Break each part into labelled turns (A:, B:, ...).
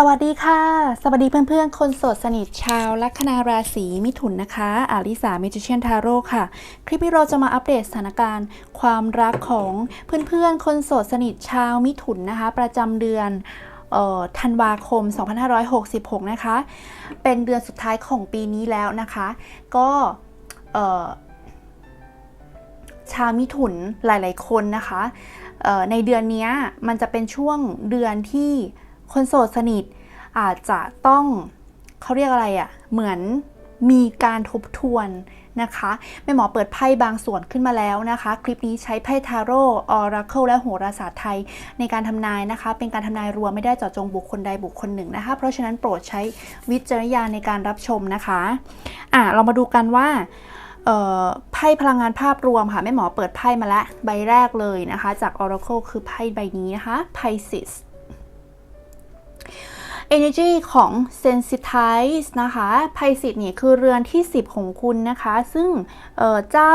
A: สวัสดีค่ะ สวัสดีเพื่อนๆ คนโสดสนิทชาวลัคนาราศีมิถุนนะคะอาลิสาเมจิเชียนทาโร่ค่ะ คลิปนี้เราจะมาอัปเดตสถานการณ์ ความรักของเพื่อนๆ คนโสดสนิทชาวมิถุนนะคะ ประจำเดือนออธันวาคม 2566 นะคะ เป็นเดือนสุดท้ายของปีนี้แล้วนะคะ ก็ชาวมิถุนหลายๆคนนะคะในเดือนนี้มันจะเป็นช่วงเดือนที่ คนโสดสนิทอาจจะต้องเขาเรียกอะไรอะ่ะ เหมือนมีการทบทวนนะคะแม่หมอเปิดไพ่บางส่วนขึ้นมาแล้วนะคะ คลิปนี้ใช้ไพ่ทาโร่ออราเคิลและโหราศาสตร์ไทยในการทำนายนะคะ เป็นการทำนายรวมไม่ได้เจาะจงบุคคลใดบุคคลหนึ่งนะคะ เพราะฉะนั้นโปรดใช้วิจารณญาณในการรับชมนะคะอะเรามาดูกันว่าไพ่พลังงานภาพรวมค่ะแม่หมอเปิดไพ่มาแล้วใบแรกเลยนะคะ จาก Oracle คือไพ่ใบนี้นะคะ Pisces Energy ของ Sensitize นะคะ Pisces เนี่ยคือเรือนที่ 10 ของคุณนะคะ ซึ่งเเจ้า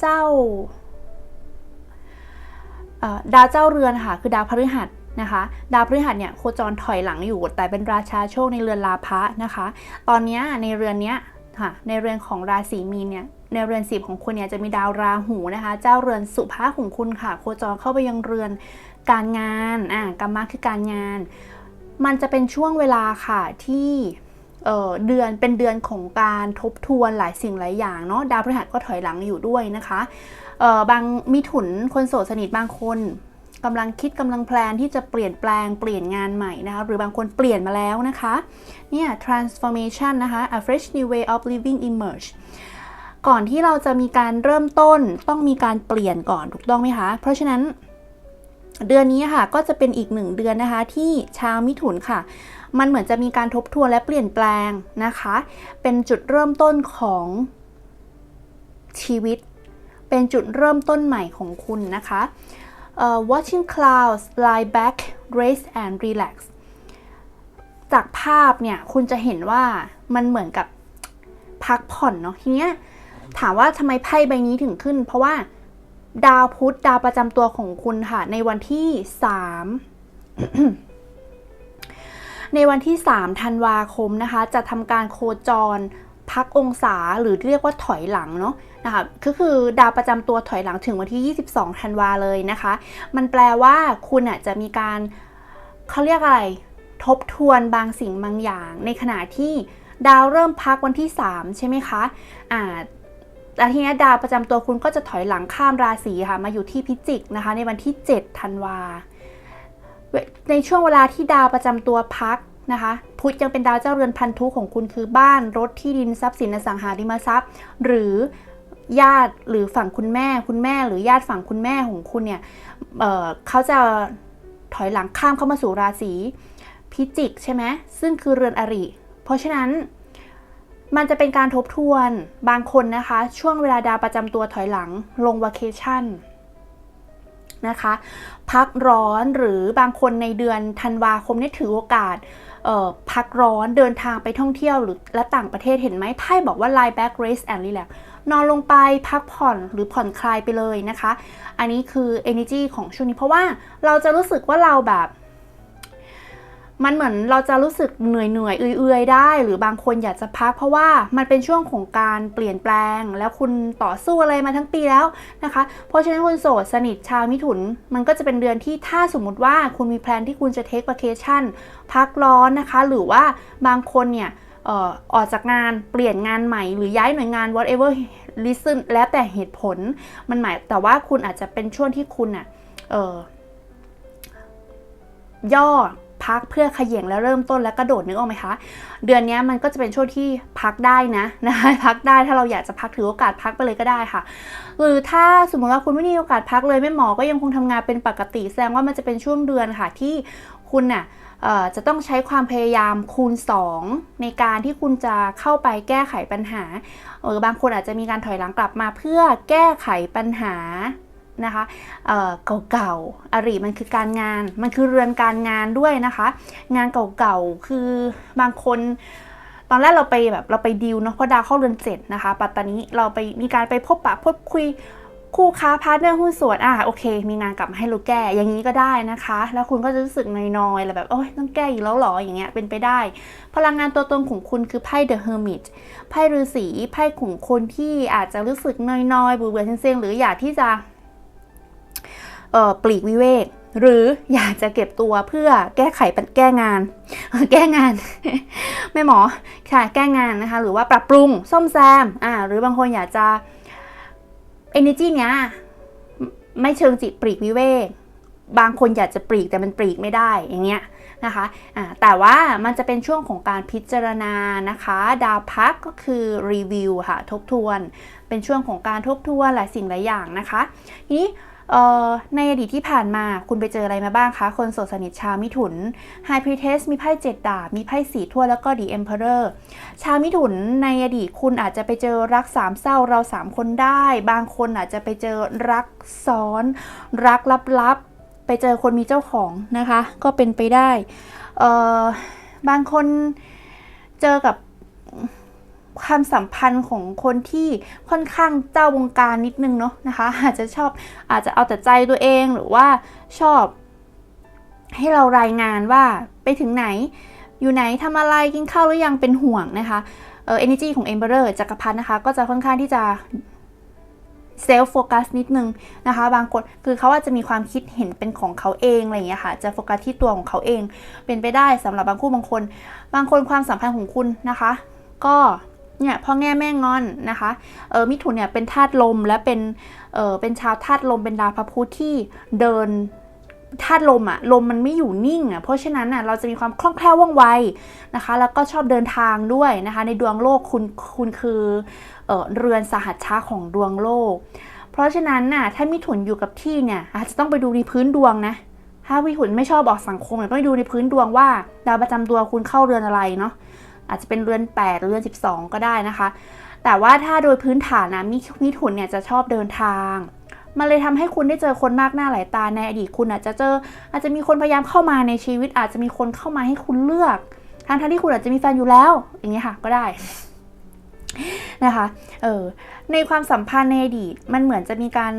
A: เจ้าดาวเจ้าเรือนค่ะ คือดาวพฤหัสนะคะดาวพฤหัสเนี่ยโคจรถอยหลังอยู่ แต่เป็นราชาโชคในเรือนลาภะนะคะ ตอนนี้ในเรือนเนี้ยค่ะในเรือนของราศีมีนเนี่ยในเรือนสิบของคุณเนี่ยจะมีดาวราหูนะคะ เจ้าเรือนสุภาของคุณค่ะ โคจรเข้าไปยังเรือนการงานอ่ากรรมะคือการงาน มันจะเป็นช่วงเวลาค่ะที่เเดือนเป็นเดือนของการทบทวนหลายสิ่งหลายอย่างเนาะดาวพฤหัสก็ถอยหลังอยู่ด้วยนะคะบางมีถุนคนโสดสนิทบางคนกำลังคิดกำลังแพลนที่จะเปลี่ยนแปลงเปลี่ยนงานใหม่นะคะหรือบางคนเปลี่ยนมาแล้วนะคะเนี่ย transformation นะคะ a fresh new way of living emerge ก่อนที่เราจะมีการเริ่มต้นต้องมีการเปลี่ยนก่อนถูกต้องไหมคะ เพราะฉะนั้น เดือนนี้ค่ะก็จะเป็นอีกหนึ่งเดือนนะคะ ที่ชาวมิถุนค่ะ มันเหมือนจะมีการทบทวนและเปลี่ยนแปลงนะคะ เป็นจุดเริ่มต้นของชีวิต เป็นจุดเริ่มต้นใหม่ของคุณนะคะ uh, watching clouds lie back rest and relax จากภาพเนี่ยคุณจะเห็นว่ามันเหมือนกับพักผ่อนเนาะทีเนี้ยถามว่าทำไมไพ่ใบนี้ถึงขึ้น เพราะว่า ดาวพุธดาวประจำตัวของคุณค่ะ ในวันที่สามในวันที่3ธันวาคมนะคะ จะทำการโคจรพักองศาหรือเรียกว่าถอยหลังเนาะนะคะก็คือดาวประจำตัวถอยหลังถึงวันที่ 22ธันวาเลยนะคะ มันแปลว่าคุณอะจะมีการเขาเรียกอะไร ทบทวนบางสิ่งบางอย่าง ในขณะที่ดาวเริ่มพักวันที่ 3 ใช่ไหมคะอ่า แต่ทีนี้ดาวประจำตัวคุณก็จะถอยหลังข้ามราศีค่ะ มาอยู่ที่พิจิกนะคะ ในวันที่ 7 ธันวา ในช่วงเวลาที่ดาวประจำตัวพักนะคะพุธยังเป็นดาวเจ้าเรือนพันธุของคุณคือบ้านรถที่ดินทรัพย์สินอสังหาริมทรัพย์ หรือญาติหรือฝั่งคุณแม่ คุณแม่หรือญาติฝั่งคุณแม่ของคุณเนี่ยเเขาจะถอยหลังข้ามเข้ามาสู่ราศีพิจิกใช่ไหมซึ่งคือเรือนอริ เพราะฉะนั้น มันจะเป็นการทบทวน บางคนนะคะ ช่วงเวลาดาวประจำตัวถอยหลัง ลงวาเคชั่นนะคะ พักร้อนหรือบางคนในเดือนธันวาคมนี่ถือโอกาสพักร้อนเดินทางไปท่องเที่ยวหรือและต่างประเทศเห็นไหมไพ่บอกว่า lie back rest and relax นอนลงไปพักผ่อนหรือผ่อนคลายไปเลยนะคะ อันนี้คือ energy ของช่วงนี้เพราะว่าเราจะรู้สึกว่าเราแบบ มันเหมือนเราจะรู้สึกเหนื่อยเหนื่อยเอื่อยๆได้ หรือบางคนอยากจะพัก เพราะว่ามันเป็นช่วงของการเปลี่ยนแปลง แล้วคุณต่อสู้อะไรมาทั้งปีแล้วนะคะ เพราะฉะนั้นคนโสดสนิทชาวมิถุน มันก็จะเป็นเดือนที่ถ้าสมมติว่าคุณมีแพลนที่คุณจะเทควัคเคชั่นพักร้อนนะคะ หรือว่าบางคนเนี่ยออกจากงานเปลี่ยนงานใหม่ หรือย้ายหน่วยงาน whatever reason แล้วแต่เหตุผลมันหมายแต่ว่าคุณอาจจะเป็นช่วงที่คุณอะย่อ พักเพื่อขย่งแล้วเริ่มต้นแล้วกระโดดนึกออกไหมคะ เดือนนี้มันก็จะเป็นช่วงที่พักได้นะนะคะพักได้ถ้าเราอยากจะพักถือโอกาสพักไปเลยก็ได้ค่ะ หรือถ้าสมมติว่าคุณไม่มีโอกาสพักเลยแม่หมอก็ยังคงทำงานเป็นปกติแสดงว่ามันจะเป็นช่วงเดือนค่ะที่คุณน่ะจะต้องใช้ความพยายามคูณ 2 ในการที่คุณจะเข้าไปแก้ไขปัญหาเออบางคนอาจจะมีการถอยหลังกลับมาเพื่อแก้ไขปัญหา นะคะเก่าๆอริมันคือการงาน มันคือเรือนการงานด้วยนะคะ งานเก่าๆคือบางคนตอนแรกเราไปแบบเราไปดิวเนาะเพราะดาวเข้าเรือนเจ็ดนะคะปัตตานีเราไปมีการไปพบปะพบคุยคู่ค้าพาร์ทเนอร์หุ้นส่วนอะโอเค มีงานกลับมาให้เราแก้อย่างนี้ก็ได้นะคะ แล้วคุณก็จะรู้สึกนอยๆแบบโอ้ยต้องแก้อีกแล้วหรออย่างเงี้ยเป็นไปได้ พลังงานตัวตนของคุณคือไพ่ The Hermit ไพ่ฤาษีไพ่ของคนที่อาจจะรู้สึกนอยๆเบื่อๆเซ็งๆหรืออยากที่จะ ปลีกวิเวก หรืออยากจะเก็บตัวเพื่อแก้ไขปัญแก้งาน แก้งานแม่หมอค่ะแก้งานนะคะ หรือว่าปรับปรุงซ่อมแซมอ่าหรือบางคนอยากจะ energy เนี้ยไม่เชิงจิตปลีกวิเวกบางคนอยากจะปลีกแต่มันปลีกไม่ได้อย่างเงี้ยนะคะะแต่ว่ามันจะเป็นช่วงของการพิจารณานะคะ ดาวพักก็คือรีวิวค่ะ ทบทวน เป็นช่วงของการทบทวนหลายสิ่งหลายอย่างนะคะ ทีนี้ ในอดีตที่ผ่านมาคุณไปเจออะไรมาบ้างคะ คนโสดสนิทชาวมิถุน High Priestess มีไพ่เจ็ดดาบมีไพ่สีถ้วยแล้วก็ The Emperor ชาวมิถุนในอดีตคุณอาจจะไปเจอรักสามเศร้าเราสามคนได้ บางคนอาจจะไปเจอรักซ้อน รักลับๆ ไปเจอคนมีเจ้าของนะคะ ก็เป็นไปได้บางคนเจอกับ ความสัมพันธ์ของคนที่ค่อนข้างเจ้าวงการนิดนึงเนาะนะคะ อาจจะชอบอาจจะเอาแต่ใจตัวเองหรือว่าชอบ ให้เรารายงานว่าไปถึงไหน อยู่ไหนทำอะไรกินข้าวหรือยังเป็นห่วงนะคะเออ energy ของ Emperor จักรพรรดินะคะ ก็จะค่อนข้างที่จะเซลฟ์โฟกัสนิดนึงนะคะ บางคนคือเขาอาจจะมีความคิดเห็นเป็นของเขาเองอะไรอย่างเงี้ยค่ะ จะโฟกัสที่ตัวของเขาเองเป็นไปได้สำหรับบางคู่บางคน บางคนความสัมพันธ์ของคุณนะคะ ก็ เนี่ยพ่อแง่แม่งอนนะคะเออมิถุนเนี่ยเป็นธาตุลมและเป็นเออเป็นชาวธาตุลมเป็นดาวพระพุธที่เดินธาตุลมอะลมมันไม่อยู่นิ่งอะเพราะฉะนั้นอะเราจะมีความคล่องแคล่วว่องไวนะคะ แล้วก็ชอบเดินทางด้วยนะคะ ในดวงโลกคุณคุณคือเออเรือนสหัชชาของดวงโลก เพราะฉะนั้นน่ะถ้ามิถุนอยู่กับที่เนี่ยอาจจะต้องไปดูในพื้นดวงนะถ้ามิถุนไม่ชอบออกสังคมเนี่ยต้องไปดูในพื้นดวงว่าดาวประจำตัวคุณเข้าเรือนอะไรเนาะ อาจจะเป็นเรือน 8 หรือเรือน 12 ก็ได้นะคะ แต่ว่าถ้าโดยพื้นฐานนะมิมิถุนเนี่ยจะชอบเดินทาง มันเลยทำให้คุณได้เจอคนมากหน้าหลายตาในอดีตคุณอาจจะเจออาจจะมีคนพยายามเข้ามาในชีวิต อาจจะมีคนเข้ามาให้คุณเลือกทั้งทั้งที่คุณอาจจะมีแฟนอยู่แล้ว อย่างเงี้ยค่ะก็ได้นะคะเออในความสัมพันธ์ในอดีตมันเหมือนจะมีการ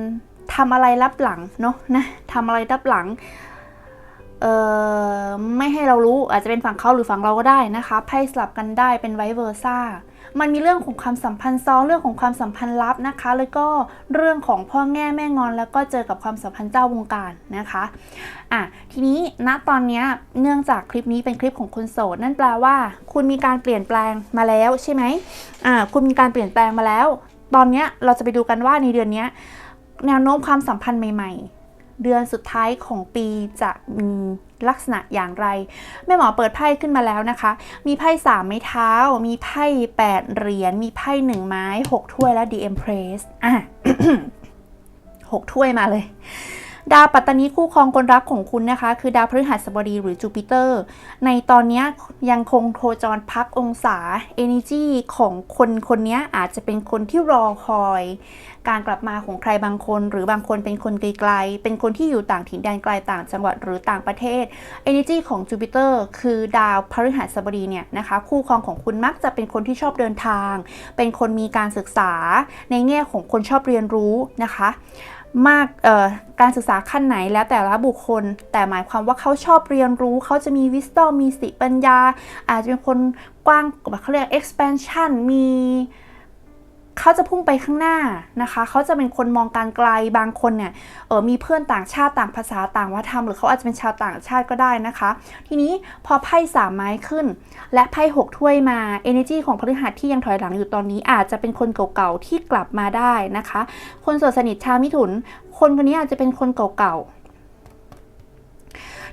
A: ทำอะไรรับหลังเนาะนะทำอะไรรับหลัง ไม่ให้เรารู้อาจจะเป็นฝั่งเขาหรือฝั่งเราก็ได้นะคะไพ่สลับกันได้เป็นไวเวอร์ซ่ามันมีเรื่องของความสัมพันธ์ซ้อนเรื่องของความสัมพันธ์ลับนะคะ แล้วก็เรื่องของพ่อแง่แม่งอนแล้วก็เจอกับความสัมพันธ์เจ้าวงการนะคะอะทีนี้ณตอนนี้เนื่องจากคลิปนี้เป็นคลิปของคนโสด นั่นแปลว่า คุณมีการเปลี่ยนแปลงมาแล้วใช่ไหมอ่าคุณมีการเปลี่ยนแปลงมาแล้ว ตอนนี้เราจะไปดูกันว่าในเดือนนี้แนวโน้มความสัมพันธ์ใหม่ ๆ เดือนสุดท้ายของปีจะมีลักษณะอย่างไร แม่หมอเปิดไพ่ขึ้นมาแล้วนะคะ มีไพ่สามไม้เท้า มีไพ่แปดเหรียญ มีไพ่หนึ่งไม้หกถ้วยและ The Empress อะหกถ้วยมาเลย ดาวปัตตานีคู่ครองคนรักของคุณนะคะ คือดาวพฤหัสบดีหรือจูปิเตอร์ ในตอนนี้ยังคงโคจรพักองศา Energy ของคนคนนี้อาจจะเป็นคนที่รอคอย การกลับมาของใครบางคน หรือบางคนเป็นคนไกลๆ เป็นคนที่อยู่ต่างถิ่นแดนไกลต่างจังหวัดหรือต่างประเทศ Energy ของจูปิเตอร์คือดาวพฤหัสบดีเนี่ยนะคะคู่ครองของคุณมักจะเป็นคนที่ชอบเดินทาง เป็นคนมีการศึกษา ในแง่ของคนชอบเรียนรู้นะคะมากการศึกษาขั้นไหนแล้วแต่ละบุคคล แต่หมายความว่าเขาชอบเรียนรู้ เขาจะมีวิสตอมมีสติปัญญา อาจจะเป็นคนกว้างแบบเขาเรียก expansion มี เขาจะพุ่งไปข้างหน้านะคะ เขาจะเป็นคนมองการไกลบางคนเนี่ยเออมีเพื่อนต่างชาติต่างภาษาต่างวัฒนธรรม หรือเขาอาจจะเป็นชาวต่างชาติก็ได้นะคะ ทีนี้พอไพ่สามไม้ขึ้น และไพ่หกถ้วยมา energy ของพฤหัสที่ยังถอยหลังอยู่ตอนนี้อาจจะเป็นคนเก่าๆที่กลับมาได้นะคะ คนโสดสนิทชาวมิถุน คนคนนี้อาจจะเป็นคนเก่าๆ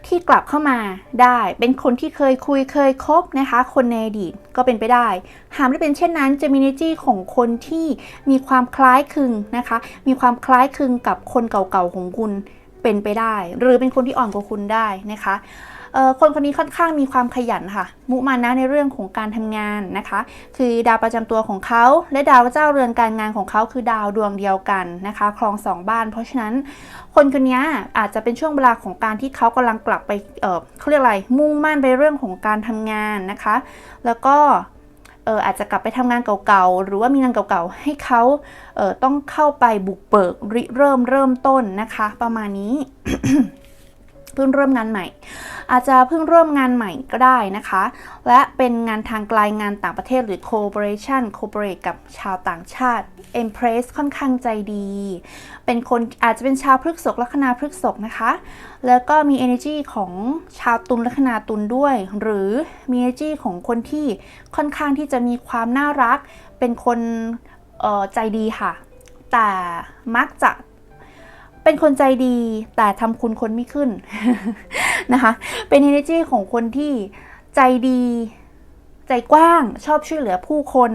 A: ที่กลับเข้ามาได้ เป็นคนที่เคยคุยเคยคบนะคะ คนในอดีตก็เป็นไปได้ หากไม่เป็นเช่นนั้นจะมีเนจี้ของคนที่มีความคล้ายคลึงนะคะ มีความคล้ายคลึงกับคนเก่าๆของคุณเป็นไปได้ หรือเป็นคนที่อ่อนกว่าคุณได้นะคะ คนคนนี้ค่อนข้างมีความขยันค่ะ มุมานะในเรื่องของการทำงานนะคะ คือดาวประจำตัวของเขาและดาวเจ้าเรือนการงานของเขาคือดาวดวงเดียวกันนะคะครองสองบ้าน เพราะฉะนั้นคนคนนี้อาจจะเป็นช่วงเวลาของการที่เขากำลังกลับไปเเขาเรียกอะไรมุ่งมั่นไปเรื่องของการทำงานนะคะ แล้วก็เอออาจจะกลับไปทำงานเก่าๆ หรือว่ามีงานเก่าๆ ให้เขาเออต้องเข้าไปบุกเบิกริเริ่มเริ่มต้นนะคะ ประมาณนี้ เพิ่งเริ่มงานใหม่ อาจจะเพิ่งเริ่มงานใหม่ก็ได้นะคะ และเป็นงานทางไกลงานต่างประเทศหรือ cooperation cooperate กับชาวต่างชาติ Empress ค่อนข้างใจดี เป็นคนอาจจะเป็นชาวพฤกษกลัคนาพฤกษกนะคะ แล้วก็มี energy ของชาวตุลลัคนาตุลด้วย หรือมี energy ของคนที่ค่อนข้างที่จะมีความน่ารัก เป็นคนใจดีค่ะ แต่มักจะ เป็นคนใจดีแต่ทำคุณคนไม่ขึ้นนะคะ เป็น energy ของคนที่ใจดี ใจกว้างชอบช่วยเหลือผู้คน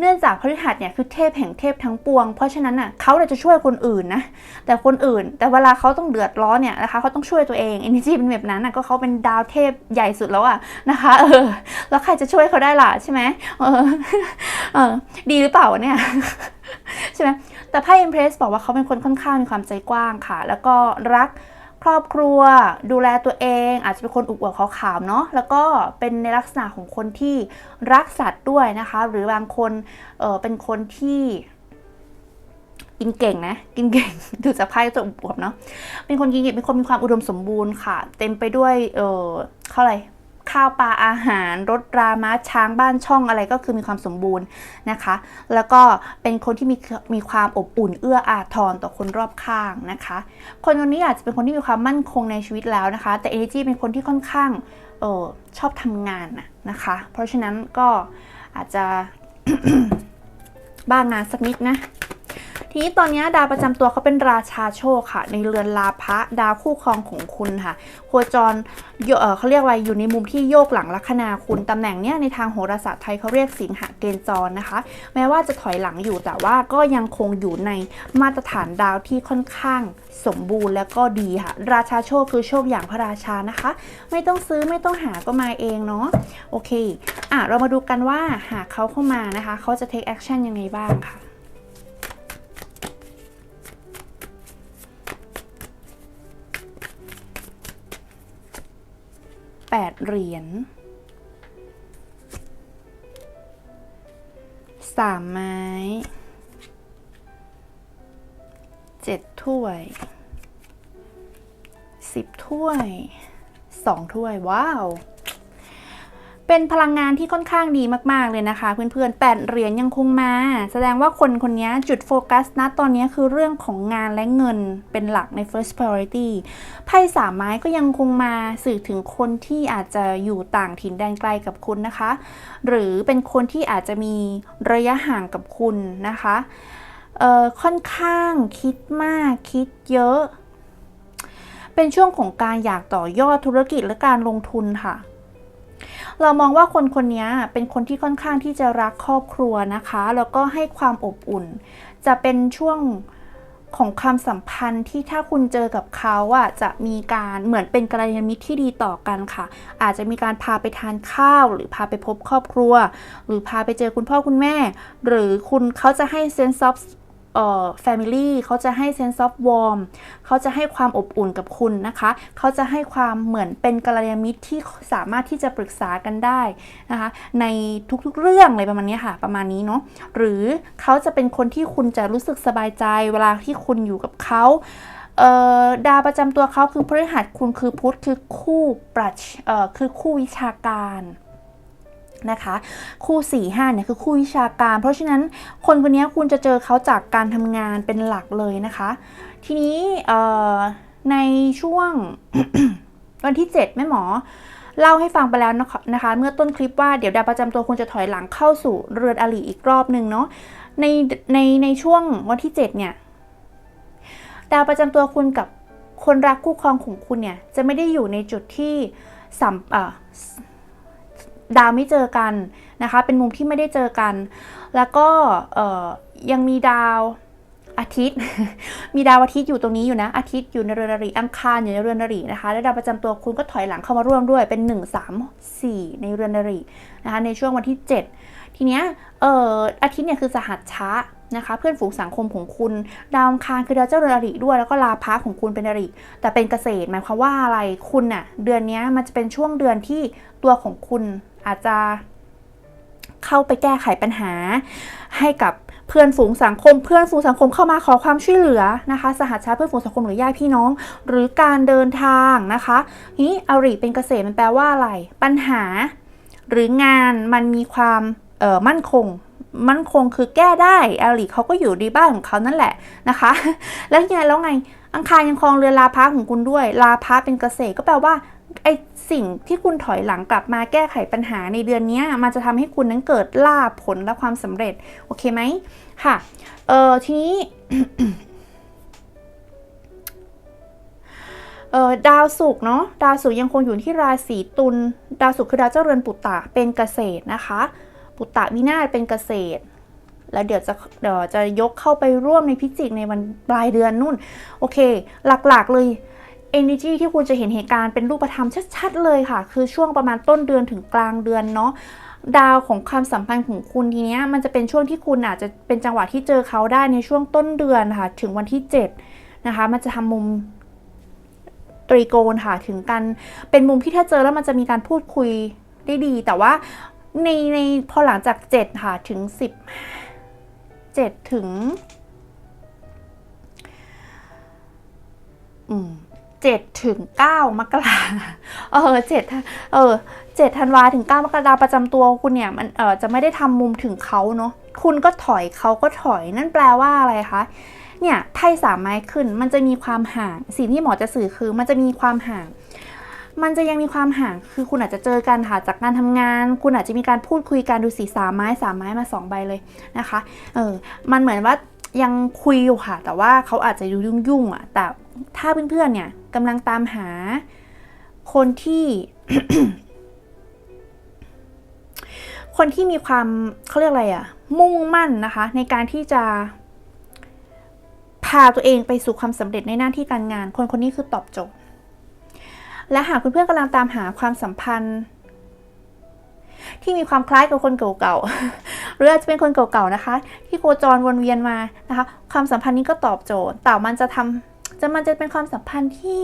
A: เนื่องจากพฤหัสเนี่ยคือเทพแห่งเทพทั้งปวง เพราะฉะนั้นอะเขาจะช่วยคนอื่นนะ แต่คนอื่น แต่เวลาเขาต้องเดือดร้อนเนี่ยนะคะเขาต้องช่วยตัวเอง energy เป็นแบบนั้นอะก็เขาเป็นดาวเทพใหญ่สุดแล้วอะนะคะเออแล้วใครจะช่วยเขาได้ล่ะใช่ไหมเออเออดีหรือเปล่าเนี่ยใช่ไหมแต่ไพ่ Impress บอกว่าเขาเป็นคนค่อนข้างมีความใจกว้างค่ะ แล้วก็รัก ครอบครัว ดูแลตัวเอง อาจจะเป็นคนอุบอวบขาวๆเนาะแล้วก็เป็นในลักษณะของคนที่รักสัตว์ด้วยนะคะ หรือบางคนเเป็นคนที่กินเก่งนะ กินเก่งดูจากไพ่จะอุบอวบเนาะเป็นคนกินเก่งเป็นคนมีความอุดมสมบูรณ์ค่ะ เต็มไปด้วยเออเขาอะไร ข้าวปลาอาหารรถราม้าช้างบ้านช่องอะไรก็คือมีความสมบูรณ์นะคะ แล้วก็เป็นคนที่มีมีความอบอุ่นเอื้ออาทรต่อคนรอบข้างนะคะ คนคนนี้อาจจะเป็นคนที่มีความมั่นคงในชีวิตแล้วนะคะ แต่ energy เป็นคนที่ค่อนข้างเออชอบทำงานนะนะคะ เพราะฉะนั้นก็อาจจะบ้างงานสักนิดนะ ทีนี้ตอนนี้ดาวประจำตัวเขาเป็นราชาโชคค่ะ ในเรือนลาภะดาวคู่ครองของคุณค่ะ โคจรเเขาเรียกว่าอยู่ในมุมที่โยกหลังลัคนาคุณตำแหน่งเนี้ยในทางโหราศาสตร์ไทยเขาเรียกสิงหเกณฑ์จรนะคะ แม้ว่าจะถอยหลังอยู่แต่ว่าก็ยังคงอยู่ในมาตรฐานดาวที่ค่อนข้างสมบูรณ์และก็ดีค่ะ ราชาโชคคือโชคอย่างพระราชานะคะ ไม่ต้องซื้อไม่ต้องหาก็มาเองเนาะโอเคอะเรามาดูกันว่าหากเขาเข้ามานะคะ เขาจะ take action ยังไงบ้างค่ะ แปดเหรียญสามไม้เจ็ดถ้วยสิบถ้วยสองถ้วย ว้าว เป็นพลังงานที่ค่อนข้างดีมากๆเลยนะคะ เพื่อนๆแปดเหรียญยังคงมา แสดงว่าคนคนนี้จุดโฟกัสนะตอนนี้คือเรื่องของงานและเงินเป็นหลักใน first priority ไพ่สามไม้ก็ยังคงมาสื่อถึงคนที่อาจจะอยู่ต่างถิ่นแดนไกลกับคุณนะคะ หรือเป็นคนที่อาจจะมีระยะห่างกับคุณนะคะค่อนข้างคิดมากคิดเยอะ เป็นช่วงของการอยากต่อยอดธุรกิจและการลงทุนค่ะ เรามองว่าคนคนนี้เป็นคนที่ค่อนข้างที่จะรักครอบครัวนะคะ แล้วก็ให้ความอบอุ่น จะเป็นช่วงของความสัมพันธ์ที่ถ้าคุณเจอกับเขาอะจะมีการเหมือนเป็นกัลยาณมิตรที่ดีต่อกันค่ะ อาจจะมีการพาไปทานข้าว หรือพาไปพบครอบครัว หรือพาไปเจอคุณพ่อคุณแม่ หรือคุณเขาจะให้ sense of เอ่อ family เขาจะให้ sense of warm เขาจะให้ความอบอุ่นกับคุณนะคะ เขาจะให้ความเหมือนเป็นกัลยาณมิตรที่สามารถที่จะปรึกษากันได้นะคะ ในทุกๆเรื่องอะไรประมาณนี้ค่ะ ประมาณนี้เนาะ หรือเขาจะเป็นคนที่คุณจะรู้สึกสบายใจเวลาที่คุณอยู่กับเขาเดาวประจำตัวเขาคือพฤหัสคุณคือพุธคือคู่ปรัชคือคู่วิชาการ นะคะคู่4ี่ห้าเนี่ยคือคู่วิชาการ เพราะฉะนั้นคนคนนี้คุณจะเจอเขาจากการทำงานเป็นหลักเลยนะคะ ทีนี้ในช่วงวันที่ 7 แม่หมอ เล่าให้ฟังไปแล้วนะคะ เมื่อต้นคลิปว่าเดี๋ยวดาวประจำตัวคุณจะถอยหลังเข้าสู่เรือนอลีอีกรอบหนึ่งเนาะในในในช่วงวันที่ 7 เนี่ย ดาวประจำตัวคุณกับคนรักคู่ครองของคุณเนี่ย จะไม่ได้อยู่ในจุดที่สัมอ่า ดาวไม่เจอกันนะคะ เป็นมุมที่ไม่ได้เจอกัน แล้วก็ยังมีดาวอาทิตย์ มีดาวอาทิตย์อยู่ตรงนี้อยู่นะ อาทิตย์อยู่ในเรือนอริอังคารอยู่ในเรือนอรินะคะ และดาวประจำตัวคุณก็ถอยหลังเข้ามาร่วมด้วยเป็น 1 3 4 ในเรือนอรินะคะ ในช่วงวันที่ 7 ทีเนี้ยเอ่ออาทิตย์เนี่ยคือสหัสช้านะคะ เพื่อนฝูงสังคมของคุณ ดาวอังคารคือดาวเจ้าเรือนอริด้วย แล้วก็ลาพะของคุณเป็นอริ แต่เป็นเกษตรหมายความว่าอะไร คุณน่ะ เดือนนี้มันจะเป็นช่วงเดือนที่ตัวของคุณ อาจจะเข้าไปแก้ไขปัญหาให้กับเพื่อนฝูงสังคม เพื่อนฝูงสังคมเข้ามาขอความช่วยเหลือนะคะ สหชาเพื่อนฝูงสังคมหรือญาติพี่น้อง หรือการเดินทางนะคะนี้อริเป็นเกษตรมันแปลว่าอะไร ปัญหา หรืองานมันมีความมั่นคง มั่นคงคือแก้ได้อริเขาก็อยู่ดีบ้านของเขานั่นแหละนะคะ แล้วไงแล้วไงอังคารยังครองเรือลาพะของคุณด้วยลาพะเป็นเกษตรก็แปลว่า ไอสิ่งที่คุณถอยหลังกลับมาแก้ไขปัญหาในเดือนนี้มันจะทำให้คุณนั้นเกิดลาภผลและความสำเร็จ โอเคไหมค่ะ เออทีนี้เออดาวศุกร์เนาะดาวศุกร์ยังคงอยู่ที่ราศีตุลดาวศุกร์คือดาวเจ้าเรือนปุตตะเป็นเกษตรนะคะ ปุตตะวินาศเป็นเกษตร แล้วเดี๋ยวจะเดี๋ยวจะยกเข้าไปร่วมในพิจิกในวันปลายเดือนนู่น โอเค หลักๆเลย energy ที่คุณจะเห็นเหตุการณ์เป็นรูปธรรมชัดๆเลยค่ะ คือช่วงประมาณต้นเดือนถึงกลางเดือนเนาะดาวของความสัมพันธ์ของคุณทีเนี้ยมันจะเป็นช่วงที่คุณอาจจะเป็นจังหวะที่เจอเขาได้ในช่วงต้นเดือนค่ะ ถึงวันที่7นะคะ มันจะทำมุมตรีโกณค่ะ ถึงกันเป็นมุมที่ถ้าเจอแล้วมันจะมีการพูดคุยได้ดี แต่ว่าในในพอหลังจาก 7 ค่ะ ถึง 10 7 ถึง อืม เจ็ดถึงเก้ามกราเออเจ็ดเออเจ็ดธันวาถึงเก้ามกราประจำตัวคุณเนี่ยมันเออจะไม่ได้ทำมุมถึงเขาเนาะคุณก็ถอยเขาก็ถอยนั่นแปลว่าอะไรคะเนี่ยไพ่สามไม้ขึ้นมันจะมีความห่างสิ่งที่หมอจะสื่อคือมันจะมีความห่าง มันจะยังมีความห่างคือคุณอาจจะเจอกันค่ะจากการทำงาน คุณอาจจะมีการพูดคุยกันดูสีสามไม้สามไม้มาสองใบเลยนะคะเออมันเหมือนว่ายังคุยอยู่ค่ะ แต่ว่าเขาอาจจะยุ่งยุ่งๆอะแต่ถ้าเพื่อนๆเนี่ย กำลังตามหาคนที่ คนที่มีความเขาเรียกอะไรอะมุ่งมั่นนะคะ ในการที่จะ พาตัวเองไปสู่ความสำเร็จในหน้าที่การงาน คนคนนี้คือตอบโจทย์ และหากเพื่อนๆกำลังตามหาความสัมพันธ์ที่มีความคล้ายกับคนเก่าๆ หรืออาจจะเป็นคนเก่าๆนะคะ ที่โคจรวนเวียนมานะคะ ความสัมพันธ์นี้ก็ตอบโจทย์แต่มันจะทำ จะมันจะเป็นความสัมพันธ์ที่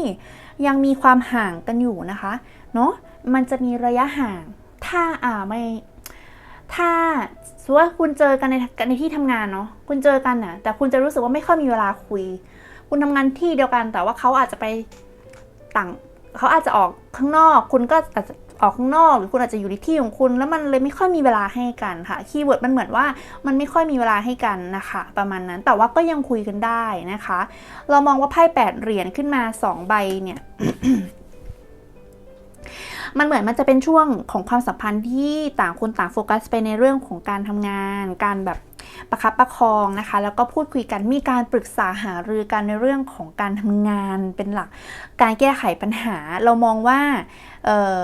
A: ยังมีความห่างกันอยู่นะคะเนาะมันจะมีระยะห่าง ถ้าอ่าไม่ถ้าสมมติว่าคุณเจอกันในในที่ทำงานเนาะคุณเจอกันน่ะแต่คุณจะรู้สึกว่าไม่ค่อยมีเวลาคุย คุณทำงานที่เดียวกันแต่ว่าเขาอาจจะไปต่างเขาอาจจะออกข้างนอก คุณก็อาจจะ ออกข้างนอก หรือคุณอาจจะอยู่ในที่ของคุณ แล้วมันเลยไม่ค่อยมีเวลาให้กันค่ะคีย์เวิร์ดมันเหมือนว่ามันไม่ค่อยมีเวลาให้กันนะคะ ประมาณนั้นแต่ว่าก็ยังคุยกันได้นะคะ เรามองว่าไพ่แปดเหรียญขึ้นมาสองใบเนี่ยมันเหมือนมันจะเป็นช่วงของความสัมพันธ์ที่ต่างคนต่างโฟกัสไปในเรื่องของการทำงาน การแบบประคับประคองนะคะ แล้วก็พูดคุยกันมีการปรึกษาหารือกันในเรื่องของการทำงานเป็นหลัก การแก้ไขปัญหา เรามองว่าเออ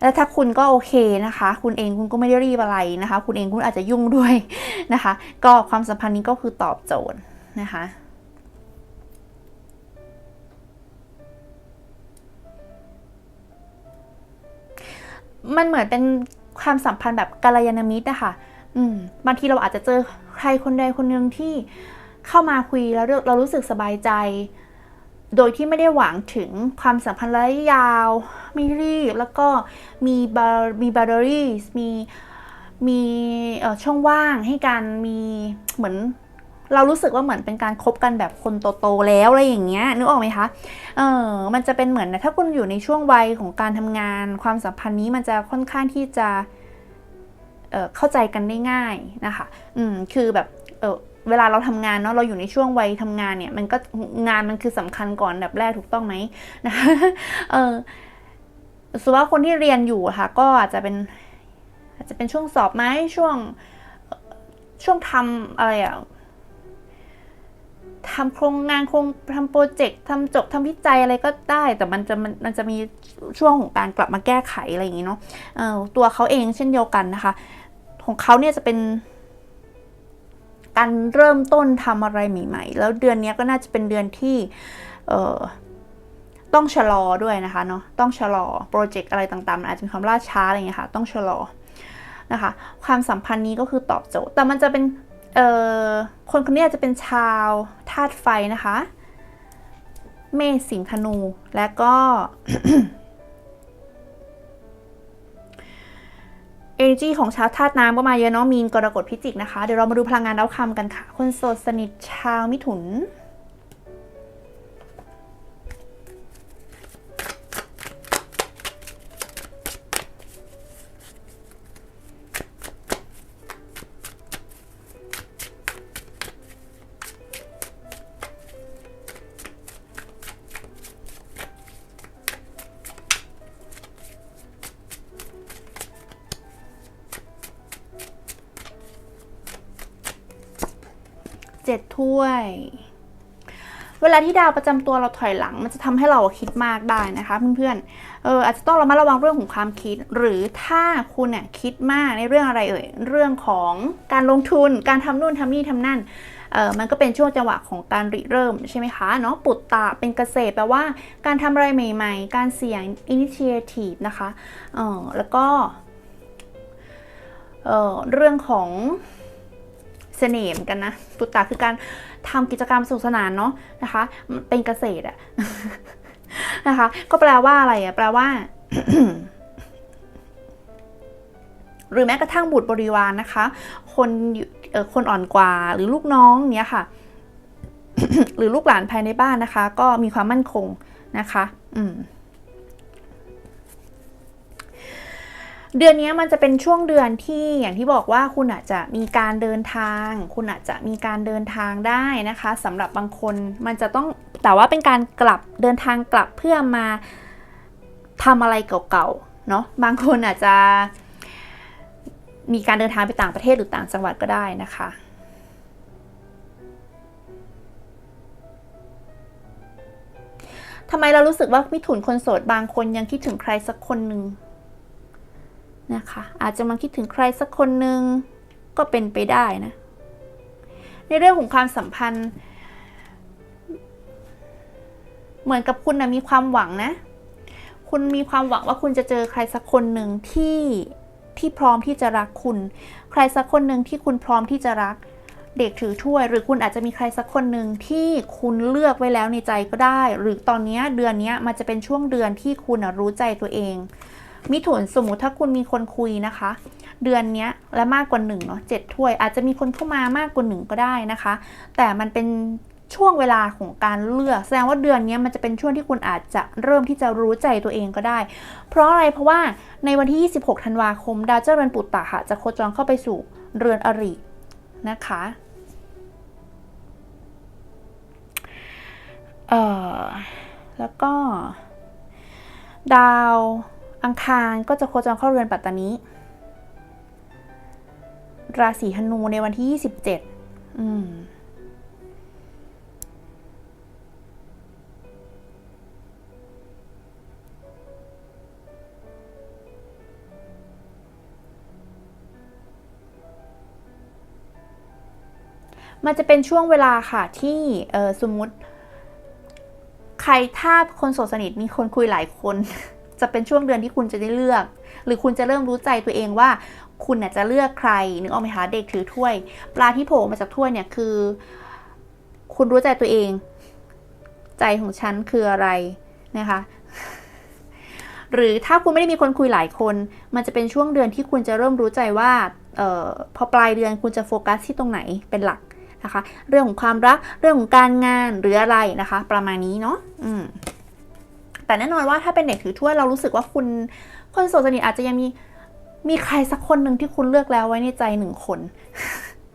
A: แล้วถ้าคุณก็โอเคนะคะ คุณเองคุณก็ไม่ได้รีบอะไรนะคะ คุณเองคุณอาจจะยุ่งด้วยนะคะ ก็ความสัมพันธ์นี้ก็คือตอบโจทย์นะคะมันเหมือนเป็นความสัมพันธ์แบบกัลยาณมิตรอะคะอืม บางทีเราอาจจะเจอใครคนใดคนหนึ่งที่เข้ามาคุยแล้วเรารู้สึกสบายใจ โดยที่ไม่ได้หวังถึงความสัมพันธ์ระยะยาวไม่รีบ แล้วก็มีบามีบาร์เดอรี่มีมีช่องว่างให้การมีเหมือนเรารู้สึกว่าเหมือนเป็นการคบกันแบบคนโตๆแล้วอะไรอย่างเงี้ยนึกออกไหมคะ เออมันจะเป็นเหมือนถ้าคุณอยู่ในช่วงวัยของการทำงาน ความสัมพันธ์นี้มันจะค่อนข้างที่จะเเข้าใจกันได้ง่ายนะคะ อืมคือแบบเออ เวลาเราทำงานเนาะเราอยู่ในช่วงวัยทำงานเนี่ย มันก็งานมันคือสำคัญก่อนแบบแรกถูกต้องไหมนะคะเออสมมติว่าคนที่เรียนอยู่ค่ะ ก็อาจจะเป็น อาจจะเป็นช่วงสอบไหมช่วงช่วงทำอะไรอะทำโครงงานโครงทำโปรเจกต์ทำจบทำวิจัยอะไรก็ได้ แต่มันจะมันมันจะมีช่วงของการกลับมาแก้ไขอะไรอย่างนี้เนาะเออตัวเขาเองเช่นเดียวกันนะคะ ของเขาเนี่ยจะเป็น การเริ่มต้นทำอะไรใหม่ ๆ แล้วเดือนนี้ก็น่าจะเป็นเดือนที่เออต้องชะลอด้วยนะคะเนาะต้องชะลอโปรเจกต์อะไรต่างๆมันอาจจะมีความล่าช้าอะไรอย่างเงี้ยค่ะ ต้องชะลอนะคะความสัมพันธ์นี้ก็คือตอบโจทย์แต่มันจะเป็นเออคนคนนี้จะเป็นชาวธาตุไฟนะคะ เมษสิงธนูและก็ energy ของชาวธาตุน้ำก็มาเยอะเนาะมีนกรกฎพิจิกนะคะ เดี๋ยวเรามาดูพลังงานดาวคำกันค่ะ คนโสดสนิทชาวมิถุน เวลาที่ดาวประจำตัวเราถอยหลัง มันจะทำให้เราคิดมากได้นะคะเพื่อนๆ เอออาจจะต้องระมัดระวังเรื่องของความคิด หรือถ้าคุณเนี่ยคิดมากในเรื่องอะไรเอ่ย เรื่องของการลงทุน การทำนู่นทำนี่ทำนั่นเออมันก็เป็นช่วงจังหวะของการริเริ่มใช่ไหมคะเนาะปุตตะเป็นเกษตรแปลว่าการทำอะไรใหม่ ๆ การเสี่ยง initiative นะคะเออแล้วก็เออเรื่องของเสน่ห์กันนะปุตตะคือการ ทำกิจกรรมสนุกสนานเนาะนะคะเป็นเกษตรอะนะคะ ก็แปลว่าอะไรอะแปลว่าหรือแม้กระทั่งบุตรบริวารนะคะ คนคนอ่อนกว่าหรือลูกน้องเนี้ยค่ะ หรือลูกหลานภายในบ้านนะคะ ก็มีความมั่นคงนะคะ อืม เดือนนี้มันจะเป็นช่วงเดือนที่อย่างที่บอกว่าคุณอาจจะมีการเดินทาง คุณอาจจะมีการเดินทางได้นะคะสำหรับบางคนมันจะต้องแต่ว่าเป็นการกลับเดินทางกลับเพื่อมาทำอะไรเก่าๆเนาะบางคนอาจจะมีการเดินทางไปต่างประเทศหรือต่างจังหวัดก็ได้นะคะทำไมเรารู้สึกว่ามิถุนคนโสดบางคนยังคิดถึงใครสักคนหนึ่ง นะคะ อาจจะมาคิดถึงใครสักคนหนึ่งก็เป็นไปได้นะ ในเรื่องของความสัมพันธ์ เหมือนกับคุณนะมีความหวังนะ คุณมีความหวังว่าคุณจะเจอใครสักคนหนึ่งที่ที่พร้อมที่จะรักคุณ ใครสักคนหนึ่งที่คุณพร้อมที่จะรัก เด็กถือถ้วย หรือคุณอาจจะมีใครสักคนหนึ่งที่คุณเลือกไว้แล้วในใจก็ได้ หรือตอนนี้เดือนนี้มันจะเป็นช่วงเดือนที่คุณรู้ใจตัวเอง มิถุนสมมุติถ้าคุณมีคนคุยนะคะ เดือนนี้และมากกว่าหนึ่งเนาะเจ็ดถ้วย อาจจะมีคนเข้ามามากกว่าหนึ่งก็ได้นะคะ แต่มันเป็นช่วงเวลาของการเลือก แสดงว่าเดือนนี้มันจะเป็นช่วงที่คุณอาจจะเริ่มที่จะรู้ใจตัวเองก็ได้ เพราะอะไรเพราะว่าในวันที่ 26 ธันวาคม ดาวเจ้าเรือนปุตตะค่ะ จะโคจรเข้าไปสู่เรือนอรินะคะเอ่อแล้วก็ ดาว อังคารก็จะโคจรเข้าเรือนปัตตานีราศีธนูในวันที่ 27 อืมมันจะเป็นช่วงเวลาค่ะที่สมมุติ ใครถ้าคนโสดสนิทมีคนคุยหลายคน จะเป็นช่วงเดือนที่คุณจะได้เลือก หรือคุณจะเริ่มรู้ใจตัวเองว่า คุณน่ะจะเลือกใครนึกออกไหมคะเด็กถือถ้วย ปลาที่โผล่มาจากถ้วยเนี่ยคือ คุณรู้ใจตัวเอง ใจของฉันคืออะไรนะคะหรือถ้าคุณไม่ได้มีคนคุยหลายคน มันจะเป็นช่วงเดือนที่คุณจะเริ่มรู้ใจว่าเออพอปลายเดือนคุณจะโฟกัสที่ตรงไหนเป็นหลักนะคะ เรื่องของความรัก เรื่องของการงานหรืออะไรนะคะ ประมาณนี้เนาะอืม แต่แน่นอนว่าถ้าเป็นเด็กถือถ้วยเรารู้สึกว่าคุณคนโสดสนิทอาจจะยังมีมีใครสักคนหนึ่งที่คุณเลือกแล้วไว้ในใจหนึ่งคน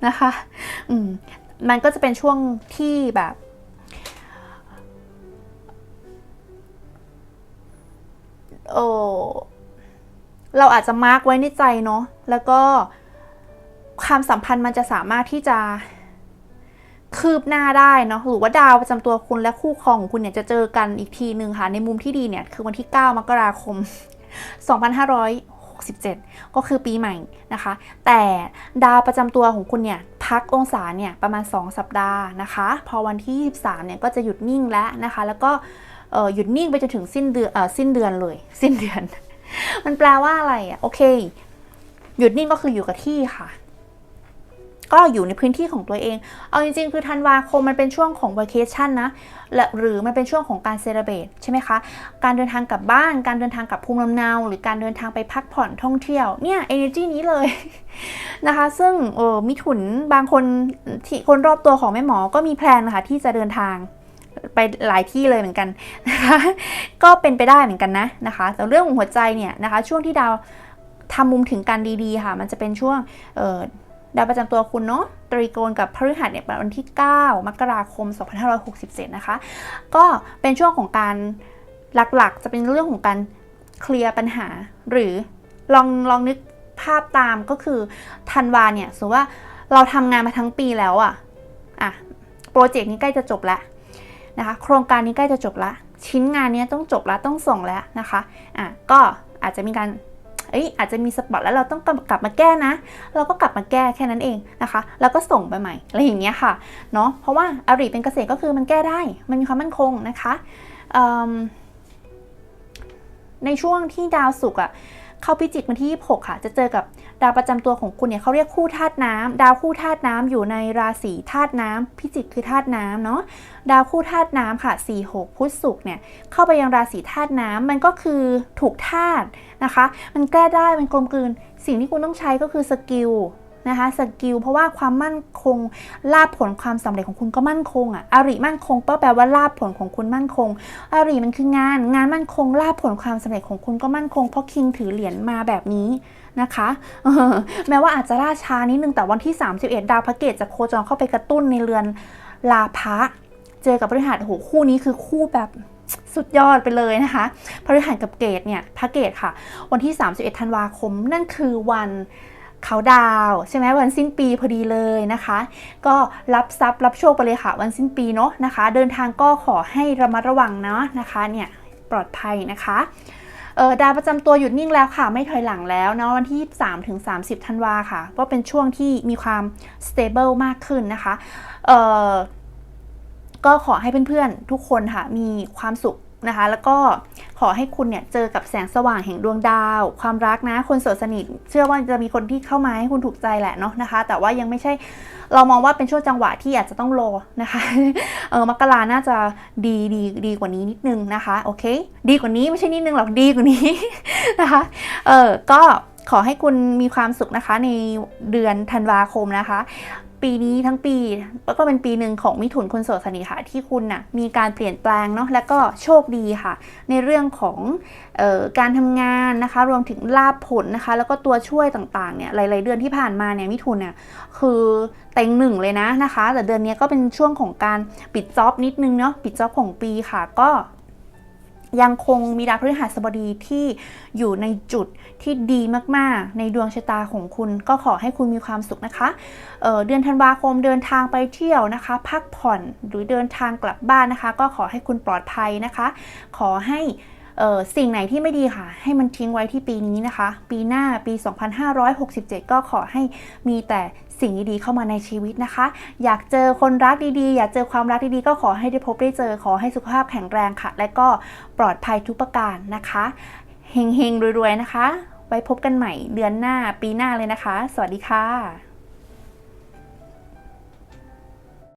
A: นะคะ อืม มันก็จะเป็นช่วงที่แบบ โอ้เราอาจจะมาร์กไว้ในใจเนาะ แล้วก็ความสัมพันธ์มันจะสามารถที่จะ คืบหน้าได้เนาะหรือว่าดาวประจำตัวคุณและคู่ครองของคุณเนี่ยจะเจอกันอีกทีหนึ่งค่ะ ในมุมที่ดีเนี่ยคือวันที่ 9 มกราคม 2567 ก็คือปีใหม่นะคะ แต่ดาวประจำตัวของคุณเนี่ยพักองศาเนี่ยประมาณ 2 สัปดาห์นะคะ พอวันที่ 23 เนี่ยก็จะหยุดนิ่งแล้วนะคะ แล้วก็หยุดนิ่งไปจนถึงสิ้นเดือนสิ้นเดือนเลย สิ้นเดือน มันแปลว่าอะไรอะ่ะโอเค หยุดนิ่งก็คืออยู่กับที่ค่ะ ก็อยู่ในพื้นที่ของตัวเอง เอาจริง ๆ คือธันวาคมมันเป็นช่วงของ vacation นะและหรือมันเป็นช่วงของการเซเลบตใช่ไหมคะ การเดินทางกลับบ้าน การเดินทางกลับภูมิลำเนา หรือการเดินทางไปพักผ่อนท่องเที่ยว เนี่ย energy นี้เลยนะคะ ซึ่งเออมิถุนบางคนที่คนรอบตัวของแม่หมอก็มีแพลนนะคะที่จะเดินทางไปหลายที่เลยเหมือนกันนะคะ ก็เป็นไปได้เหมือนกันนะนะคะ แต่เรื่องของหัวใจเนี่ยนะคะ ช่วงที่ดาวทำมุมถึงกันดีๆค่ะ มันจะเป็นช่วงเดาวประจำตัวคุณเนาะตรีโกณกับพฤหัสเนี่ยวันที่ 9 มกราคม 2567 นะคะ ก็เป็นช่วงของการหลักๆ จะเป็นเรื่องของการเคลียร์ปัญหา หรือลองลองนึกภาพตามก็คือธันวาเนี่ยสมมติว่าเราทำงานมาทั้งปีแล้วอะอะโปรเจกต์นี้ใกล้จะจบแล้วนะคะโครงการนี้ใกล้จะจบแล้วชิ้นงานนี้ต้องจบแล้วต้องส่งแล้วนะคะอะก็อาจจะมีการ เอ้ยอาจจะมีสปอตแล้วเราต้องกลับมาแก้นะ เราก็กลับมาแก้แค่นั้นเองนะคะ แล้วก็ส่งไปใหม่อะไรอย่างเงี้ยค่ะเนาะเพราะว่าอาริเป็นเกษตรก็คือมันแก้ได้ มันมีความมั่นคงนะคะในช่วงที่ดาวศุกร์อะ เข้าพิจิกวันที่ 26 ค่ะ จะเจอกับดาวประจำตัวของคุณเนี่ยเขาเรียกคู่ธาตุน้ำดาวคู่ธาตุน้ำอยู่ในราศีธาตุน้ำพิจิกคือธาตุน้ำเนาะดาวคู่ธาตุน้ำค่ะ 4 6 พุธศุกร์เนี่ยเข้าไปยังราศีธาตุน้ำมันก็คือถูกธาตุนะคะ มันแก้ได้มันกลมกลืน สิ่งที่คุณต้องใช้ก็คือสกิล นะคะสกิลเพราะว่าความมั่นคงลาบผลความสำเร็จของคุณก็มั่นคงอะอริมั่นคงก็แปลว่าลาบผลของคุณมั่นคงอริมันคืองาน งานมั่นคงลาบผลความสำเร็จของคุณก็มั่นคงเพราะคิงถือเหรียญมาแบบนี้นะคะแม้ว่าอาจจะล่าช้านิดนึงแต่วันที่ 31 ดาวพระเกตจะโคจรเข้าไปกระตุ้นในเรือนลาภะเจอกับพฤหัสโหคู่นี้คือคู่แบบสุดยอดไปเลยนะคะพฤหัสกับเกตเนี่ยพระเกตค่ะ วันที่ 31 ธันวาคม นั่นคือวัน เขาดาวใช่ไหมวันสิ้นปีพอดีเลยนะคะ ก็รับทรัพย์รับโชคไปเลยค่ะวันสิ้นปีเนาะนะคะ เดินทางก็ขอให้ระมัดระวังเนาะนะคะเนี่ยปลอดภัยนะคะเออดาวประจำตัวหยุดนิ่งแล้วค่ะ ไม่ถอยหลังแล้วเนาะวันที่ 3 ถึง 30 ธันวาค่ะ ก็เป็นช่วงที่มีความ stable มากขึ้นนะคะเออก็ขอให้เพื่อนๆทุกคนค่ะ มีความสุข นะคะ แล้วก็ขอให้คุณเนี่ยเจอกับแสงสว่างแห่งดวงดาว ความรักนะ คนโสดสนิท เชื่อว่าจะมีคนที่เข้ามาให้คุณถูกใจแหละเนาะนะคะ แต่ว่ายังไม่ใช่เรามองว่าเป็นช่วงจังหวะที่อาจจะต้องรอนะคะ เออมกราน่าจะดีดีดีกว่านี้นิดนึงนะคะ โอเค ดีกว่านี้ไม่ใช่นิดนึงหรอกดีกว่านี้นะคะ เออก็ขอให้คุณมีความสุขนะคะในเดือนธันวาคมนะคะ ปีนี้ทั้งปีก็เป็นปีหนึ่งของมิถุนคนโสดสนิทค่ะที่คุณนะ่ะมีการเปลี่ยนแปลงเนาะและก็โชคดีค่ะ ในเรื่องของออการทำงานนะคะ รวมถึงลาบผลนะคะ แล้วก็ตัวช่วยต่างๆเนี่ยหลาย ๆ เดือนที่ผ่านมาเนี่ยมิถุนเนี่ยคือเต็งหนึ่งเลยนะนะคะ แต่เดือนนี้ก็เป็นช่วงของการปิดจ็อบนิดนึงเนาะปิดจ็อบของปีค่ะ ก็ ยังคงมีดาวพฤหัสบดีที่อยู่ในจุดที่ดีมากๆ ในดวงชะตาของคุณก็ขอให้คุณมีความสุขนะคะเเดือนธันวาคมเดินทางไปเที่ยวนะคะ พักผ่อนหรือเดินทางกลับบ้านนะคะ ก็ขอให้คุณปลอดภัยนะคะ ขอให้ สิ่งไหนที่ไม่ดีค่ะ ให้มันทิ้งไว้ที่ปีนี้นะคะ ปีหน้าปี 2567 ก็ขอให้มีแต่สิ่งดีๆเข้ามาในชีวิตนะคะ อยากเจอคนรักดีๆ อยากเจอความรักดีๆ ก็ขอให้ได้พบได้เจอขอให้สุขภาพแข็งแรงค่ะ และก็ปลอดภัยทุกประการนะคะเฮงๆรวยๆนะคะ ไว้พบกันใหม่เดือนหน้าปีหน้าเลยนะคะ สวัสดีค่ะ